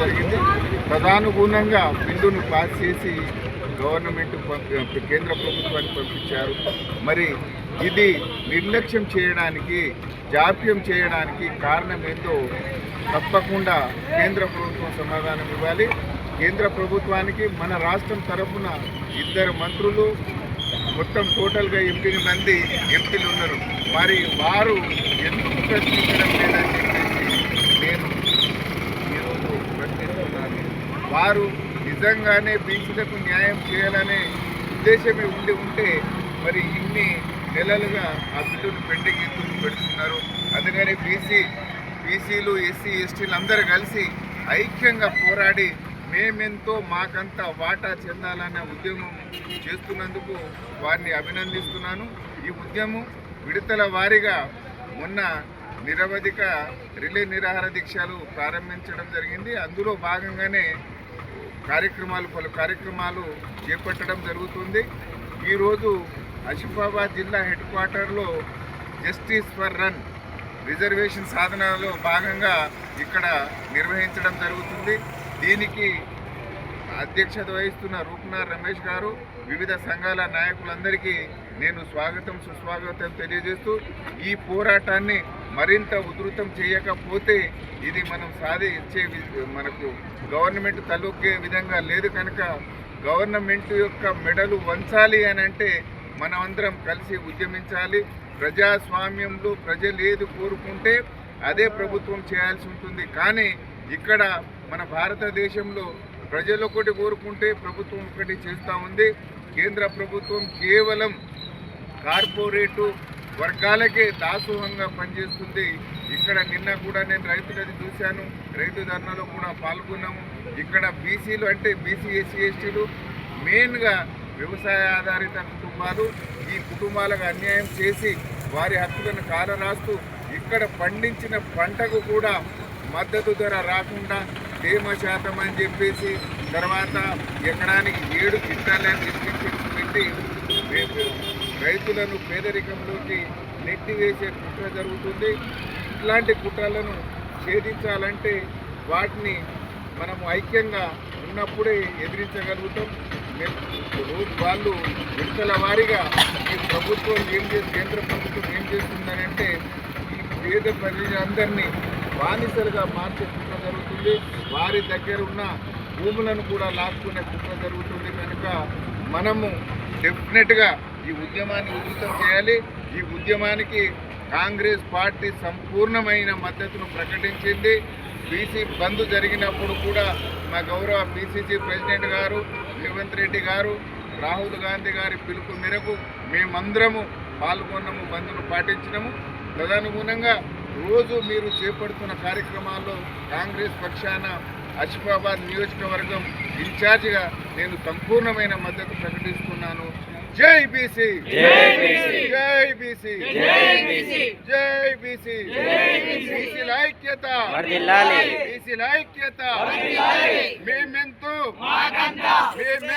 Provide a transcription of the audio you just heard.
జరిగింది. తదానుగుణంగా బిల్లును పాస్ చేసి గవర్నమెంట్ కేంద్ర ప్రభుత్వానికి పంపించారు. మరి ఇది నిర్లక్ష్యం చేయడానికి జాప్యం చేయడానికి కారణం ఏందో తప్పకుండా కేంద్ర ప్రభుత్వం సమాధానం ఇవ్వాలి. కేంద్ర ప్రభుత్వానికి మన రాష్ట్రం తరఫున ఇద్దరు మంత్రులు మొత్తం టోటల్గా ఎనిమిది మంది ఎంపీలు ఉన్నారు. మరి వారు ఎందుకు ప్రశ్నించడం లేదంటే చెప్పేసి నేను ఈరోజు ప్రశ్నిస్తున్నాను వారు నిజంగానే బీసీలకు న్యాయం చేయాలనే ఉద్దేశమే ఉండి ఉంటే మరి ఇన్ని నెలలుగా ఆ బిల్లును పెండింగ్ ఎందుకు పెడుతున్నారు. అందుకని బీసీ బీసీలు ఎస్సీ ఎస్టీలు అందరూ కలిసి ఐక్యంగా పోరాడి మేమెంతో మాకంత వాటా చెందాలనే ఉద్యమం చేస్తున్నందుకు వారిని అభినందిస్తున్నాను. ఈ ఉద్యమం విడతల వారీగా మొన్న నిరవధిక రిలే నిరాహార దీక్షలు ప్రారంభించడం జరిగింది. అందులో భాగంగానే కార్యక్రమాలు పలు కార్యక్రమాలు చేపట్టడం జరుగుతుంది. ఈరోజు ఆసిఫాబాద్ జిల్లా హెడ్ క్వార్టర్లో జస్టిస్ ఫర్ రన్ రిజర్వేషన్ సాధనలో భాగంగా ఇక్కడ నిర్వహించడం జరుగుతుంది. దీనికి అధ్యక్షత వహిస్తున్న రూప్నార్ రమేష్ గారు వివిధ సంఘాల నాయకులందరికీ నేను స్వాగతం సుస్వాగతం తెలియజేస్తూ ఈ పోరాటాన్ని మరింత ఉధృతం చేయకపోతే ఇది మనం సాధించే మనకు గవర్నమెంట్ తలొక్కే విధంగా లేదు కనుక గవర్నమెంట్ యొక్క మెడలు వంచాలి అని అంటే మనమందరం కలిసి ఉద్యమించాలి. ప్రజాస్వామ్యంలో ప్రజలు ఏది కోరుకుంటే అదే ప్రభుత్వం చేయాల్సి ఉంటుంది. కానీ ఇక్కడ మన భారతదేశంలో ప్రజలు ఒకటి కోరుకుంటే ప్రభుత్వం ఒకటి చేస్తూ ఉంది. కేంద్ర ప్రభుత్వం కేవలం కార్పొరేటు వర్గాలకే దాసోహంగా పనిచేస్తుంది. ఇక్కడ నిన్న కూడా నేను రైతులది చూశాను. రైతు ధర్నాలో కూడా పాల్గొన్నాము. ఇక్కడ బీసీలు అంటే బీసీ ఎస్సీ ఎస్టీలు మెయిన్గా వ్యవసాయ ఆధారిత కుటుంబాలు ఈ కుటుంబాలకు అన్యాయం చేసి వారి హక్కులను కాలరాస్తూ ఇక్కడ పండించిన పంటకు కూడా మద్దతు ధర రాకుండా తేమ శాతం అని చెప్పేసి తర్వాత ఎకరానికి ఏడు క్వింటాలని రిస్ట్రిక్షన్స్ పెట్టి రైతులను పేదరికంలోకి నెట్టివేసే కుట్ర జరుగుతుంది. ఇట్లాంటి కుట్రలను ఛేదించాలంటే వాటిని మనము ఐక్యంగా ఉన్నప్పుడే ఎదిరించగలుగుతాం. వాళ్ళు విడతల వారీగా ఈ ప్రభుత్వం ఏం చేసి కేంద్ర ప్రభుత్వం ఏం చేస్తుందని అంటే ఈ పేద ప్రజలందరినీ బానిసలుగా మార్చే కుట్ర జరుగుతుంది. వారి దగ్గర ఉన్న భూములను కూడా లాక్కునే కుట్ర జరుగుతుంది. కనుక మనము డెఫినెట్గా ఈ ఉద్యమాన్ని ఉధృతం చేయాలి. ఈ ఉద్యమానికి కాంగ్రెస్ పార్టీ సంపూర్ణమైన మద్దతును ప్రకటించింది. బీసీ బంద్ జరిగినప్పుడు కూడా మా గౌరవ బీసీసీ ప్రెసిడెంట్ గారు రేవంత్ రెడ్డి గారు రాహుల్ గాంధీ గారి పిలుపు మేరకు మేమందరము పాల్గొన్నాము బంద్ను పాటించినము. తదనుగుణంగా రోజు మీరు చేపడుతున్న కార్యక్రమాల్లో కాంగ్రెస్ పక్షాన ఆసిఫాబాద్ నియోజకవర్గం ఇన్ఛార్జిగా నేను సంపూర్ణమైన మద్దతు ప్రకటిస్తున్నాను. జై బీసీ! జై బీసీ! జై బీసీ! బీసీల ఐక్యత బీసీల ఐక్యత మేమెంతో! మేమెంతో